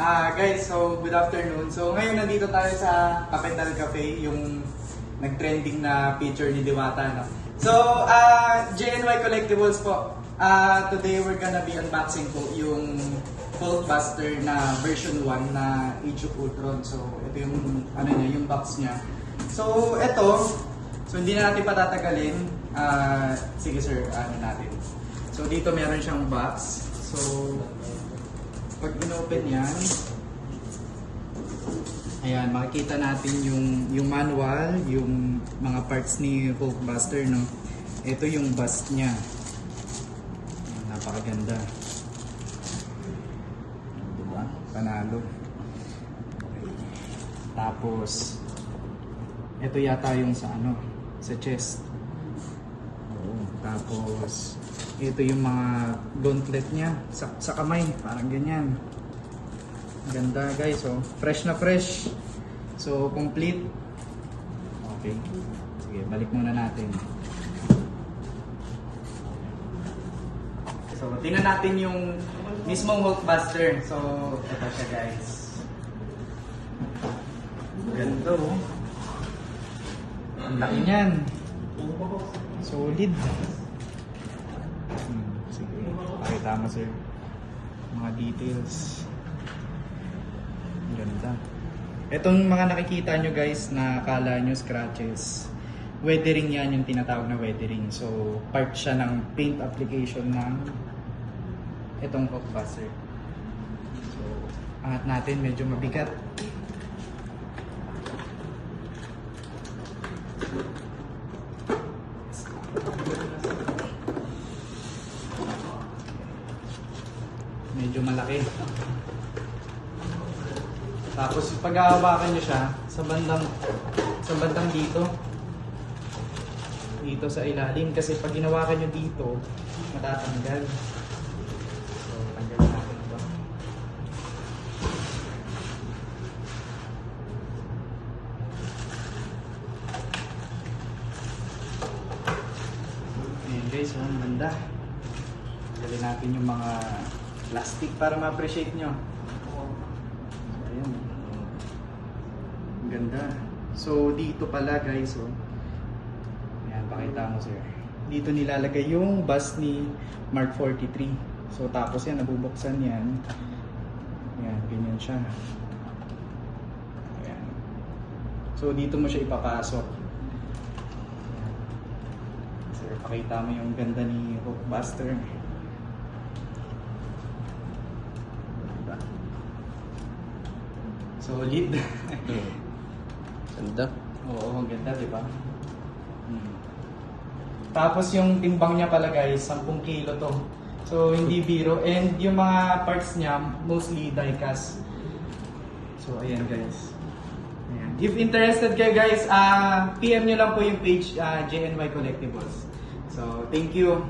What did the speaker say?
Ah, guys, so good afternoon. So ngayon nandito tayo sa Capital Cafe, yung nag-trending na picture ni Diwata, no? So, ah, JNY Collectibles po. Ah, today we're gonna be unboxing po yung Hulkbuster na version 1 na Age of Ultron. So, ito yung ano niya, yung box niya. So, ito, so hindi na natin patatagalin. Ah, sige sir, ano natin. So, dito meron siyang box. So, pag inopen yan, ayan, makikita natin yung, yung manual, yung mga parts ni Hulkbuster, no? Ito yung bust niya. Napakaganda. Diba? Panalo. Okay. Tapos, ito yata yung sa ano, sa chest. Tapos, ito yung mga gauntlet niya sa, sa kamay, parang ganyan. Ganda guys, oh. Fresh na fresh. So, complete. Okay. Sige, balik muna natin. So, tingnan natin yung mismong Hulkbuster. So, ito siya guys. Ganda oh. Ang laki niyan. Solid. Hmm, sige, pakita mo sir. Mga details. Ganda. Itong mga nakikita nyo guys na kala nyo scratches, weathering yan yung tinatawag na weathering. So, part siya ng paint application ng itong Hulkbuster. So, angat natin, medyo mabigat. Medyo malaki. Tapos pag hawakan nyo siya sa bandang sa bandang dito dito sa ilalim kasi pag ginawakan nyo dito matatanggal. So tanggalin natin ito. Ayan guys, oh, ang ganda. Tanggalin natin yung mga plastic para ma-appreciate nyo. Ayan. Ang ganda. So, dito pala guys, oh. Ayan, pakita mo sir. Dito nilalagay yung bus ni Mark 43. So, tapos yan, nabubuksan yan. Ayan, ganyan siya. Ayan. So, dito mo siya ipapasok. Ayan. Sir, pakita mo yung ganda ni Hulkbuster. Diba? Solid. Ganda. Oo, ang ganda, di ba? Hmm. Tapos yung timbang niya pala guys, 10 kilo to. So, hindi biro. And yung mga parts niya, mostly die-cast. So, ayan guys. Ayan. If interested kayo guys, ah PM nyo lang po yung page ah, JNY Collectibles. So, thank you.